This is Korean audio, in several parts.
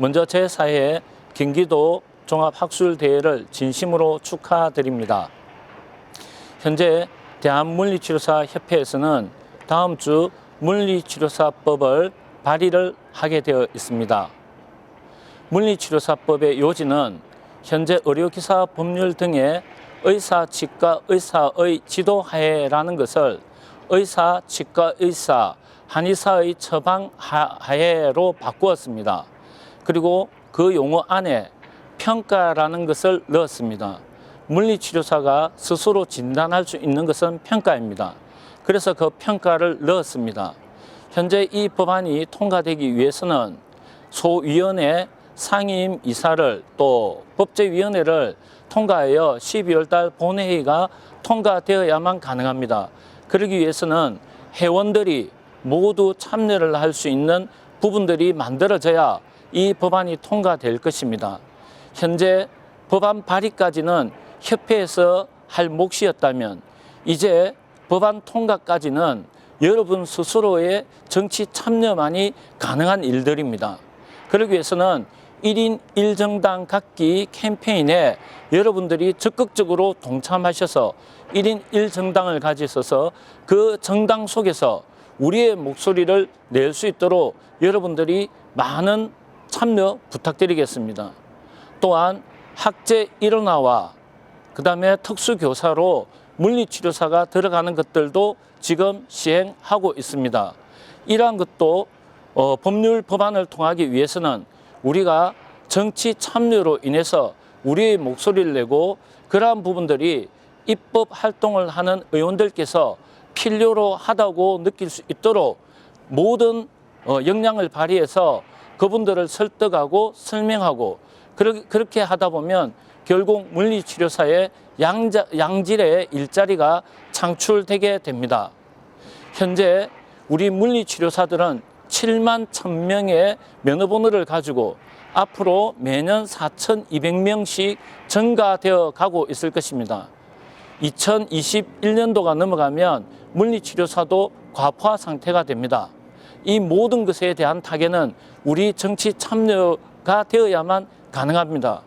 먼저 제4회 경기도 종합학술대회를 진심으로 축하드립니다. 현재 대한물리치료사협회에서는 다음 주 물리치료사법을 발의를 하게 되어 있습니다. 물리치료사법의 요지는 현재 의료기사 법률 등의 의사, 치과 의사의 지도하에라는 것을 의사, 치과 의사, 한의사의 처방 하- 하에로 바꾸었습니다. 그리고 그 용어 안에 평가라는 것을 넣었습니다. 물리치료사가 스스로 진단할 수 있는 것은 평가입니다. 그래서 그 평가를 넣었습니다. 현재 이 법안이 통과되기 위해서는 소위원회 상임 이사를 또 법제위원회를 통과하여 12월 달 본회의가 통과되어야만 가능합니다. 그러기 위해서는 회원들이 모두 참여를 할 수 있는 부분들이 만들어져야 이 법안이 통과될 것입니다. 현재 법안 발의까지는 협회에서 할 몫이었다면 이제 법안 통과까지는 여러분 스스로의 정치 참여만이 가능한 일들입니다. 그러기 위해서는 1인 1정당 갖기 캠페인에 여러분들이 적극적으로 동참하셔서 1인 1정당을 가지셔서 그 정당 속에서 우리의 목소리를 낼 수 있도록 여러분들이 많은 참여 부탁드리겠습니다. 또한 학제 일원화와 그 다음에 특수교사로 물리치료사가 들어가는 것들도 지금 시행하고 있습니다. 이러한 것도 어, 법률 법안을 통하기 위해서는 우리가 정치 참여로 인해서 우리의 목소리를 내고 그러한 부분들이 입법 활동을 하는 의원들께서 필요로 하다고 느낄 수 있도록 모든 어, 역량을 발휘해서 그분들을 설득하고 설명하고 그렇게 하다 보면 결국 물리치료사의 양자, 양질의 일자리가 창출되게 됩니다. 현재 우리 물리치료사들은 7만 1000명의 면허번호를 가지고 앞으로 매년 4,200명씩 증가되어 가고 있을 것입니다. 2021년도가 넘어가면 물리치료사도 과포화 상태가 됩니다. 이 모든 것에 대한 타개는 우리 정치 참여가 되어야만 가능합니다.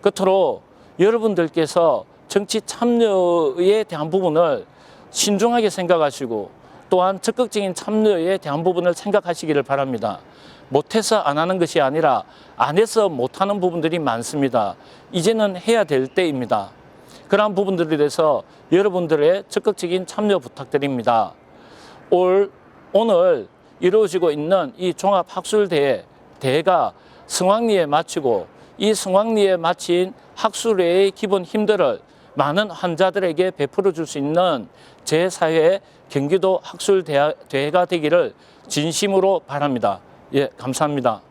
끝으로 여러분들께서 정치 참여에 대한 부분을 신중하게 생각하시고 또한 적극적인 참여에 대한 부분을 생각하시기를 바랍니다. 못해서 안 하는 것이 아니라 안 해서 못하는 부분들이 많습니다. 이제는 해야 될 때입니다. 그러한 부분들에 대해서 여러분들의 적극적인 참여 부탁드립니다. 올 오늘 이루어지고 있는 이 종합학술대회 대회가 성황리에 마치고 이 성황리에 마친 학술회의 기본 힘들을 많은 환자들에게 베풀어 줄 수 있는 제4회 경기도 학술대회가 되기를 진심으로 바랍니다. 예, 감사합니다.